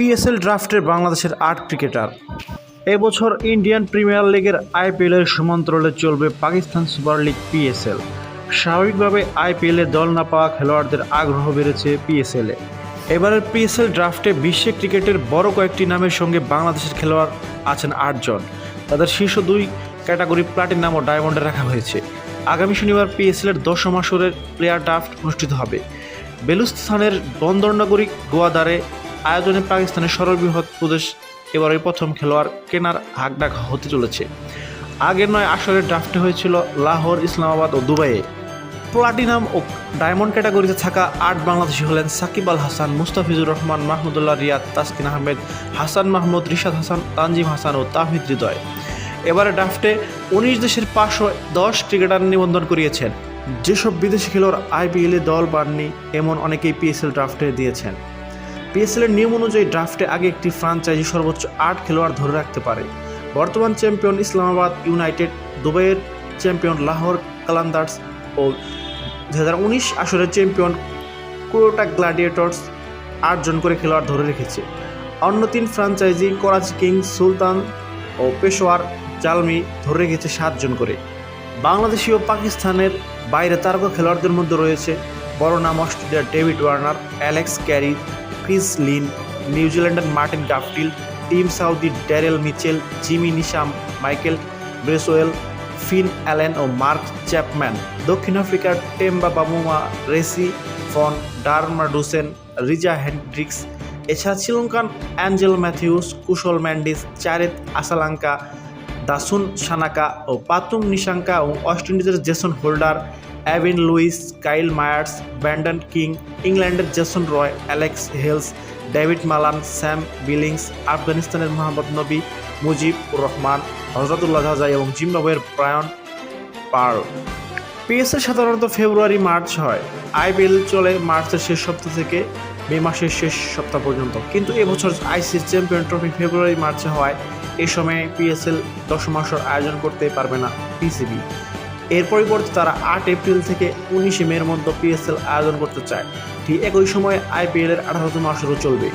PSL ড্রাফটের বাংলাদেশের আট cricketer. এবছর ইন্ডিয়ান প্রিমিয়ার লিগের আইপিএলের সমান্তরালে চলবে পাকিস্তান সুপার লিগ পিএসএল। স্বাভাবিকভাবে আইপিএলে দল না পাওয়া খেলোয়াড়দের আগ্রহ বেড়েছে পিএসএলে। এবারের পিএসএল ড্রাফটে বিশ্ব ক্রিকেটের বড় কয়েকটি নামের সঙ্গে বাংলাদেশের খেলোয়াড় আছেন আটজন তাদের শীর্ষ দুই ক্যাটাগরি প্লাটিনাম ও ডায়মন্ডে রাখা হয়েছে। আগামী শনিবার পিএসএল এর দশম আসরের প্লেয়ার ড্রাফট অনুষ্ঠিত হবে। বেলুস্তানের বন্দরনগরী গোয়াদারে আয়োজনে পাকিস্তানের সর্ববৃহৎ প্রদেশ এবারের প্রথম খেলোয়াড় কেনার হাকডাক হতে চলেছে। আগের নয় আসরের ড্রাফটে হয়েছিল লাহোর, ইসলামাবাদ ও দুবাইয়ে। প্লাটিনাম ও ডায়মন্ড ক্যাটাগরিতে থাকা আট বাংলাদেশি হলেন সাকিব আল হাসান, মুস্তাফিজুর রহমান, মাহমুদুল্লাহ রিয়াদ, তাসকিন আহমেদ, হাসান মাহমুদ, রিশাদ হাসান, তানজিম হাসান ও তাহিদ হৃদয়। এবারে ড্রাফটে উনিশ দেশের পাঁচশো দশ ক্রিকেটার নিবন্ধন করিয়েছেন। যেসব বিদেশি খেলোয়াড় আইপিএলে দল পাননি এমন অনেকেই পিএসএল ড্রাফটে দিয়েছেন। পিএসএল এর নিয়ম অনুযায়ী ড্রাফটে আগে একটি ফ্রাঞ্চাইজি সর্বোচ্চ আট খেলোয়াড় ধরে রাখতে পারে। বর্তমান চ্যাম্পিয়ন ইসলামাবাদ ইউনাইটেড, দুবাইয়ের চ্যাম্পিয়ন লাহোর কালান্দার্স ও দু হাজার উনিশ আসরের চ্যাম্পিয়ন কোয়োটা গ্ল্যাডিয়েটর্স আটজন করে খেলোয়াড় ধরে রেখেছে। অন্য তিন ফ্রাঞ্চাইজি করাচি কিংস, সুলতান ও পেশোয়ার জালমি ধরে রেখেছে সাতজন করে। বাংলাদেশি ও পাকিস্তানের বাইরে তারকা খেলোয়াড়দের মধ্যে রয়েছে বড় নাম অস্ট্রেলিয়ার David Warner, Alex Carey Chris Lynn নিউজিল্যান্ডের Martin Guptill Tim Southee Daryl Mitchell, Jimmy Neesham, Michael Bracewell, Finn Allen ও মার্ক চ্যাপম্যান। দক্ষিণ আফ্রিকার Temba Bavuma, Rassie van der Dussen, Reeza Hendricks, এছাড়া শ্রীলঙ্কান অ্যাঞ্জেল ম্যাথিউস, কুশল ম্যান্ডিস, চারেত আসালাঙ্কা দাসুন সানাকা ও পাতুম নিশাঙ্কা ও ওয়েস্ট ইন্ডিজের Jason Holder Evin Lewis, Kyle Mayers Brandon King, ইংল্যান্ডের Jason Roy, Alex Hales, David Malan, Sam Billings, আফগানিস্তানের মোহাম্মদ নবী মুজিব রহমান হজরতুল্লাহ জাহাজাই এবং জিম্বাবুয়ের ব্রায়ন পার্ল। পিএসএল সাধারণত ফেব্রুয়ারি, মার্চ হয়। আইপিএল চলে মার্চের শেষ সপ্তাহ থেকে মে মাসের শেষ সপ্তাহ পর্যন্ত। কিন্তু এবছর আইসিসি চ্যাম্পিয়ন ট্রফি ফেব্রুয়ারি, মার্চে হওয়ায় এই সময়ে পিএসএল দশম আসর আয়োজন করতে পারবে না পিসিবি এর পরিবর্তে তারা আট এপ্রিল থেকে উনিশে মের মধ্যে পিএসএল আয়োজন করতে চায়। ঠিক একই সময়ে আইপিএলের আঠারোতম আসরও চলবে।